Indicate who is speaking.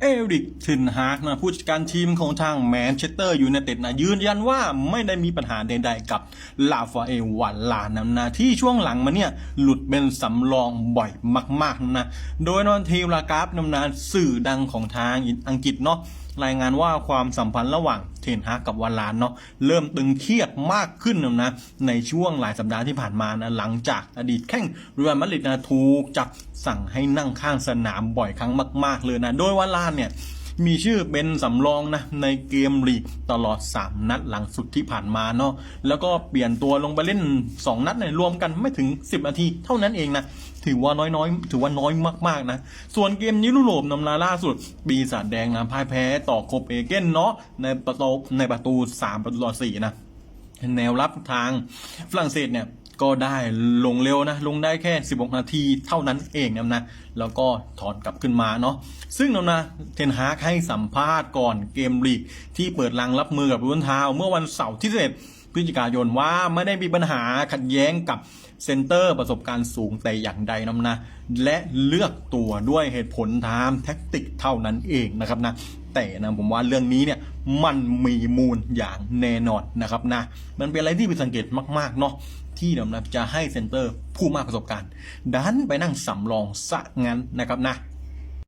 Speaker 1: เอริกเทนฮากนะผู้จัดการทีมของทางแมนเชสเตอร์ยูไนเต็ดนะยืนยันว่าไม่ได้มีปัญหาใดๆกับลาฟาเอวานลานำนะที่ช่วงหลังมาเนี่ยหลุดเป็นสำรองบ่อยมากๆนะโดยนอนทีมลากราฟนำนาสื่อดังของทางอังกฤษเนาะรายงานว่าความสัมพันธ์ระหว่างเทนฮากกับวาลานเนาะเริ่มตึงเครียดมากขึ้นนะนะในช่วงหลายสัปดาห์ที่ผ่านมานะหลังจากอดีตแข้งเรอัลมาดริดนะถูกจับสั่งให้นั่งข้างสนามบ่อยครั้งมาก ๆเลยนะโดยวาลานเนี่ยมีชื่อเป็นสำรองนะในเกมลีกตลอด 3 นัดหลังสุดที่ผ่านมาเนาะแล้วก็เปลี่ยนตัวลงไปเล่น 2 นัดเนี่ยรวมกันไม่ถึง 10 นาที เท่านั้นเองนะถือว่าน้อยๆ ถือว่าน้อยมากๆนะ ส่วนเกมยุโรปนำลาล่าสุด ปีศาจแดงนะพ่ายแพ้ต่อโคเปเฮเกนเนาะในประตูในประตู 3 ประตูต่อ4นะแนวรับทางฝรั่งเศสเนี่ย ก็ได้ลงเร็วนะ ลงได้แค่ 16 นาทีเท่านั้นเองนะนะ แล้วก็ถอนกลับขึ้นมาเนาะ ซึ่งนะนะเทนฮากให้สัมภาษณ์ก่อนเกมลีกที่เปิดลังรับมือกับรุนทาว เมื่อวันเสาร์ที่11 พฤศจิกายนว่าไม่ได้มีปัญหาขัดแย้งกับเซนเตอร์ประสบการณ์สูงแต่อย่างใดนะนะ และเลือกตัวด้วยเหตุผลทางแท็กติกเท่านั้นเองนะครับนะแต่นะผมว่าเรื่องนี้เนี่ยมันมีมูลอย่างแน่นอนนะครับนะมันเป็นอะไรที่เป็นสังเกตมากๆเนาะที่เดี๋ยวนะจะให้เซนเตอร์ผู้มากประสบการณ์ ดันไปนั่งสำรองซะงั้นนะครับนะ